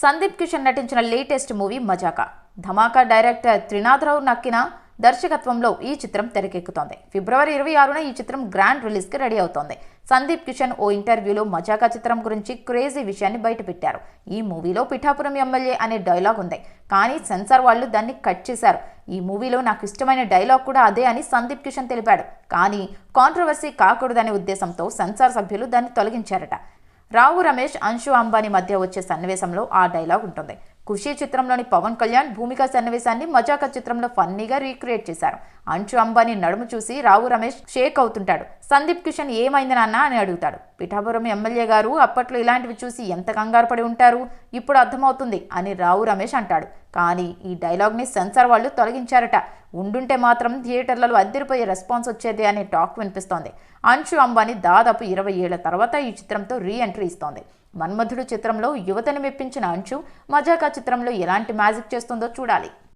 సందీప్ కిషన్ నటించిన latest movie Mazaka. Dhamaka director Trinatha Rao Nakkina దర్శకత్వంలో ఈ చిత్రం తెరకెక్కుతోంది. ఫిబ్రవరి ఇరవై ఆరున ఈ చిత్రం గ్రాండ్ రిలీజ్కి రెడీ అవుతోంది. సందీప్ కిషన్ ఓ ఇంటర్వ్యూలో మజాకా చిత్రం గురించి క్రేజీ విషయాన్ని బయటపెట్టారు. ఈ మూవీలో పిఠాపురం ఎమ్మెల్యే అనే డైలాగ్ ఉంది. కానీ సెన్సార్ వాళ్ళు దాన్ని కట్ చేశారు. ఈ మూవీలో నాకు ఇష్టమైన డైలాగ్ కూడా అదే అని సందీప్ కిషన్ తెలిపాడు. కానీ కాంట్రవర్సీ కాకూడదనే ఉద్దేశంతో సెన్సార్ సభ్యులు దాన్ని తొలగించారట. రావు రమేష్ అంశు అంబానీ మధ్య వచ్చే సన్నివేశంలో ఆ డైలాగ్ ఉంటుంది. ఖుషీ చిత్రంలోని పవన్ కళ్యాణ్ భూమిక సన్నివేశాన్ని మజాకా చిత్రంలో ఫన్నీగా రీక్రియేట్ చేశారు. అంశు అంబానీ నడుము చూసి రావు రమేష్ షేక్ అవుతుంటాడు. సందీప్ కిషన్ ఏమైంది నాన్న అని అడుగుతాడు. పిఠాపురం ఎమ్మెల్యే గారు అప్పట్లో ఇలాంటివి చూసి ఎంత కంగారు పడి ఉంటారు? ఇప్పుడు అర్థమవుతుంది అని రావు రమేష్ అంటాడు. కానీ ఈ డైలాగ్ని సెన్సార్ వాళ్ళు తొలగించారట. ఉండుంటే మాత్రం థియేటర్లలో అద్దరిపోయే రెస్పాన్స్ వచ్చేది అనే టాక్ వినిపిస్తోంది. అంశు అంబానీ దాదాపు ఇరవై ఏళ్ళ తర్వాత ఈ చిత్రంతో రీ ఎంట్రీ ఇస్తోంది. మన్మధుడు చిత్రంలో యువతని మెప్పించిన అంచు మజాకా చిత్రంలో ఎలాంటి మ్యాజిక్ చేస్తుందో చూడాలి.